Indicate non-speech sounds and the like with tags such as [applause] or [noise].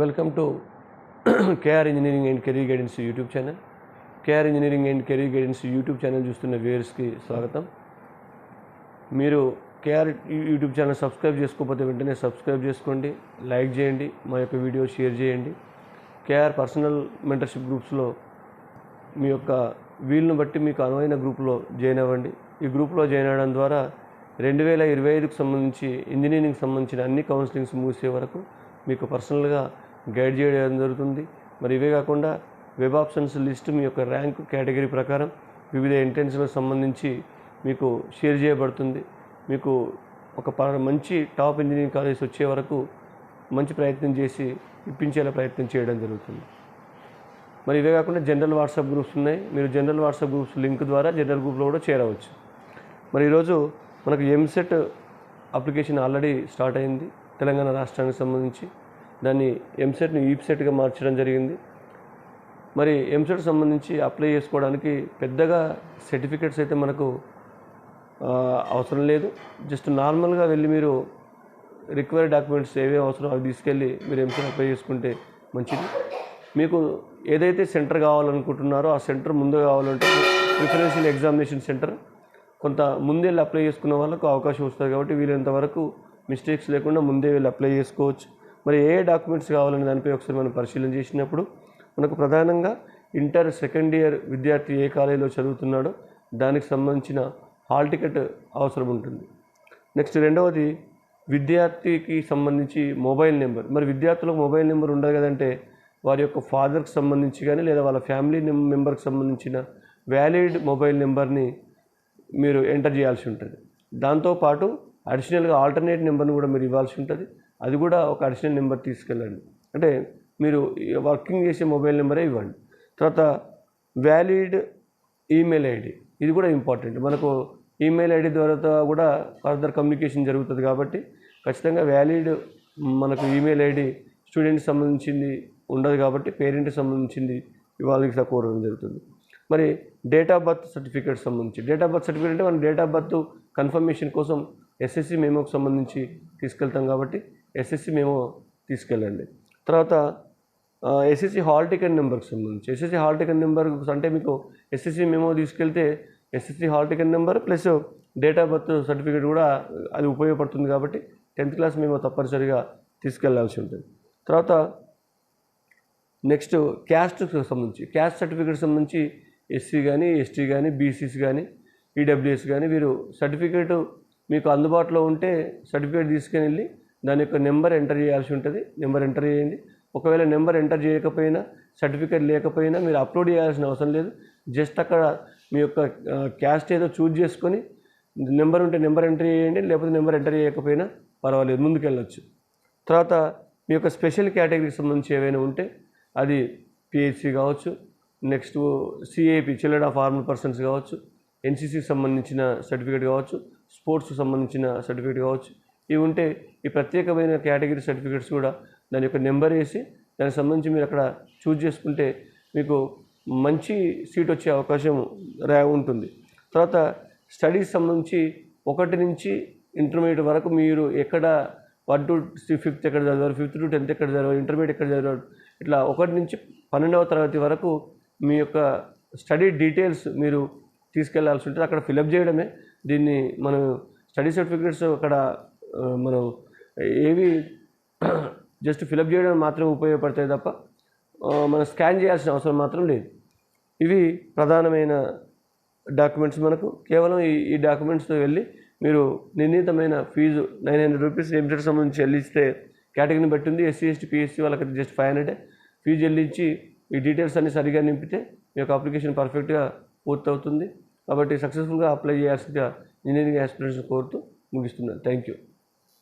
Welcome to KR engineering and career guidance YouTube channel. KR engineering and career guidance YouTube channel చూస్తున్న వ్యూయర్స్కి స్వాగతం. మీరు KR YouTube channel subscribe చేసుకోకపోతే వెంటనే subscribe చేసుకోండి లైక్ చేయండి మా యొక్క వీడియో షేర్ చేయండి. కేఆర్ పర్సనల్ మెంటర్షిప్ గ్రూప్స్లో మీ యొక్క వీలును బట్టి మీకు అనువైన గ్రూప్లో జాయిన్ అవ్వండి. ఈ గ్రూప్లో జాయిన్ అవ్వడం ద్వారా రెండు వేల ఇరవై ఐదుకు సంబంధించి ఇంజనీరింగ్ సంబంధించిన అన్ని కౌన్సిలింగ్స్ ముగిసే వరకు మీకు పర్సనల్గా గైడ్ చేయడం జరుగుతుంది? మరి ఇవే కాకుండా వెబ్ ఆప్షన్స్ లిస్ట్ మీ యొక్క ర్యాంక్ కేటగిరీ ప్రకారం వివిధ ఎంట్రెన్స్లకు సంబంధించి మీకు షేర్ చేయబడుతుంది. మీకు ఒక ప- మంచి టాప్ ఇంజనీరింగ్ కాలేజ్ వచ్చే వరకు మంచి ప్రయత్నం చేసి ఇప్పించేలా ప్రయత్నం చేయడం జరుగుతుంది. మరి ఇవే కాకుండా జనరల్ వాట్సాప్ గ్రూప్స్ ఉన్నాయి. మీరు జనరల్ వాట్సాప్ గ్రూప్స్ లింక్ ద్వారా జనరల్ గ్రూప్లో కూడా చేరవచ్చు. మరి ఈరోజు మనకు ఎంసెట్ అప్లికేషన్ ఆల్రెడీ స్టార్ట్ అయింది. తెలంగాణ రాష్ట్రానికి సంబంధించి. దాన్ని ఎంసెట్ని ఈప్సెట్గా మార్చడం జరిగింది. మరి ఎంసెట్ సంబంధించి అప్లై చేసుకోవడానికి పెద్దగా సర్టిఫికెట్స్ అయితే మనకు అవసరం లేదు. జస్ట్ నార్మల్గా వెళ్ళి మీరు రిక్వైర్డ్ డాక్యుమెంట్స్ ఏవే అవసరం అవి తీసుకెళ్ళి మీరు ఎంసెట్ అప్లై చేసుకుంటే మంచిది. మీకు ఏదైతే సెంటర్ కావాలనుకుంటున్నారో ఆ సెంటర్ ముందు కావాలంటే ప్రిఫరెన్షియల్ ఎగ్జామినేషన్ సెంటర్. కొంత ముందే వెళ్ళి అప్లై చేసుకున్న వాళ్ళకు అవకాశం వస్తుంది కాబట్టి వీలైనంత వరకు మిస్టేక్స్ లేకుండా ముందే వెళ్ళి అప్లై చేసుకోవచ్చు. మరి ఏ డాక్యుమెంట్స్ కావాలనే దానిపై ఒకసారి మనం పరిశీలన చేసినప్పుడు మనకు ప్రధానంగా ఇంటర్ సెకండ్ ఇయర్ విద్యార్థి ఏ కాలేజీలో చదువుతున్నాడో దానికి సంబంధించిన హాల్ టికెట్ అవసరం ఉంటుంది. నెక్స్ట్ రెండవది విద్యార్థికి సంబంధించి మొబైల్ నెంబర్. మరి విద్యార్థులకు మొబైల్ నెంబర్ ఉండదు కదంటే వారి యొక్క ఫాదర్కి సంబంధించి కానీ లేదా వాళ్ళ ఫ్యామిలీ మెంబర్కి సంబంధించిన వ్యాలిడ్ మొబైల్ నెంబర్ని మీరు ఎంటర్ చేయాల్సి ఉంటుంది. దాంతోపాటు అడిషనల్గా ఆల్టర్నేట్ నెంబర్ని కూడా మీరు ఇవ్వాల్సి ఉంటుంది. అది కూడా ఒక అడిషనల్ నెంబర్ తీసుకెళ్ళండి. అంటే మీరు వర్కింగ్ చేసే మొబైల్ నెంబరే ఇవ్వండి. తర్వాత వ్యాలిడ్ ఈమెయిల్ ఐడి ఇది కూడా ఇంపార్టెంట్ మనకు ఈమెయిల్ ఐడి ద్వారా కూడా ఫర్దర్ కమ్యూనికేషన్ జరుగుతుంది కాబట్టి ఖచ్చితంగా వ్యాలిడ్ మనకు ఈమెయిల్ ఐడి స్టూడెంట్కి సంబంధించింది ఉండదు కాబట్టి పేరెంట్కి సంబంధించింది ఇవాళకి కోరడం జరుగుతుంది. మరి డేట్ ఆఫ్ బర్త్ సర్టిఫికేట్ సంబంధించి. డేట్ ఆఫ్ బర్త్ సర్టిఫికేట్ అంటే మనం డేట్ ఆఫ్ బర్త్ కన్ఫర్మేషన్ కోసం ఎస్ఎస్సి మేమోకి సంబంధించి తీసుకెళ్తాం కాబట్టి ఎస్ఎస్సి మేమో తీసుకెళ్ళండి. తర్వాత ఎస్ఎస్సి హాల్ టికెట్ నెంబర్కి సంబంధించి. ఎస్ఎస్సి హాల్ టికెట్ నెంబర్ అంటే మీకు ఎస్ఎస్సి మేమో తీసుకెళ్తే SSC hall ticket number plus date of birth certificate కూడా అది ఉపయోగపడుతుంది కాబట్టి టెన్త్ క్లాస్ మేము తప్పనిసరిగా తీసుకెళ్ళాల్సి ఉంటుంది. తర్వాత నెక్స్ట్ క్యాస్ట్కి సంబంధించి. క్యాస్ట్ సర్టిఫికేట్ సంబంధించి ఎస్సీ కానీ ఎస్టీ కానీ బీసీస్ కానీ ఈడబ్ల్యూఎస్ కానీ వీరు సర్టిఫికేట్ మీకు అందుబాటులో ఉంటే సర్టిఫికేట్ తీసుకుని వెళ్ళి దాని యొక్క నెంబర్ ఎంటర్ చేయాల్సి ఉంటుంది. నెంబర్ ఎంటర్ చేయండి. ఒకవేళ నెంబర్ ఎంటర్ చేయకపోయినా సర్టిఫికేట్ లేకపోయినా మీరు అప్లోడ్ చేయాల్సిన అవసరం లేదు. జస్ట్ అక్కడ మీ యొక్క క్యాస్ట్ ఏదో చూజ్ చేసుకొని నెంబర్ ఉంటే నెంబర్ ఎంటర్ చేయండి లేకపోతే నెంబర్ ఎంటర్ చేయకపోయినా పర్వాలేదు ముందుకెళ్ళొచ్చు. తర్వాత మీ యొక్క స్పెషల్ కేటగిరీకి సంబంధించి ఏవైనా ఉంటే అది పిహెచ్సి కావచ్చు next CAP children of armed persons కావచ్చు ఎన్సీసీకి సంబంధించిన సర్టిఫికేట్ కావచ్చు స్పోర్ట్స్కి సంబంధించిన సర్టిఫికేట్ కావచ్చు. ఇవి ఉంటే ఈ ప్రత్యేకమైన కేటగిరీ సర్టిఫికేట్స్ కూడా దాని యొక్క నెంబర్ వేసి దానికి సంబంధించి మీరు అక్కడ చూజ్ చేసుకుంటే మీకు మంచి సీట్ వచ్చే అవకాశం రా ఉంటుంది. తర్వాత స్టడీస్ సంబంధించి ఒకటి నుంచి ఇంటర్మీడియట్ వరకు మీరు ఎక్కడ వన్ టు ఫిఫ్త్ ఎక్కడ చదివారు ఫిఫ్త్ టు టెన్త్ ఎక్కడ చదివారు ఇంటర్మీడియట్ ఎక్కడ చదివారు ఇట్లా ఒకటి నుంచి పన్నెండవ తరగతి వరకు మీ యొక్క స్టడీ డీటెయిల్స్ మీరు తీసుకెళ్ళాల్సి ఉంటుంది అక్కడ ఫిలప్ చేయడమే. దీన్ని మనం స్టడీ సర్టిఫికెట్స్ అక్కడ మనం ఏవి [clears throat] జస్ట్ ఫిలప్ చేయడం మాత్రమే ఉపయోగపడతాయి తప్ప మనం స్కాన్ చేయాల్సిన అవసరం మాత్రం లేదు. ఇవి ప్రధానమైన డాక్యుమెంట్స్ మనకు. కేవలం ఈ ఈ డాక్యుమెంట్స్తో వెళ్ళి మీరు నిర్ణీతమైన fee nine hundred rupees EAMCET సంబంధించి చెల్లిస్తే కేటగిరీని బట్టి ఉంది. ఎస్సీ ఎస్టీ పిఎస్సీ వాళ్ళకి జస్ట్ ఫైవ్ హండ్రెడ్. ఫీజు చెల్లించి ఈ డీటెయిల్స్ అన్ని సరిగా నింపితే మీ యొక్క అప్లికేషన్ పర్ఫెక్ట్గా పూర్తవుతుంది. కాబట్టి సక్సెస్ఫుల్గా అప్లై చేయాల్సిందిగా ఇంజనీరింగ్ ఆస్పిరెంట్స్ కోరుతూ ముగిస్తున్నాను. Thank you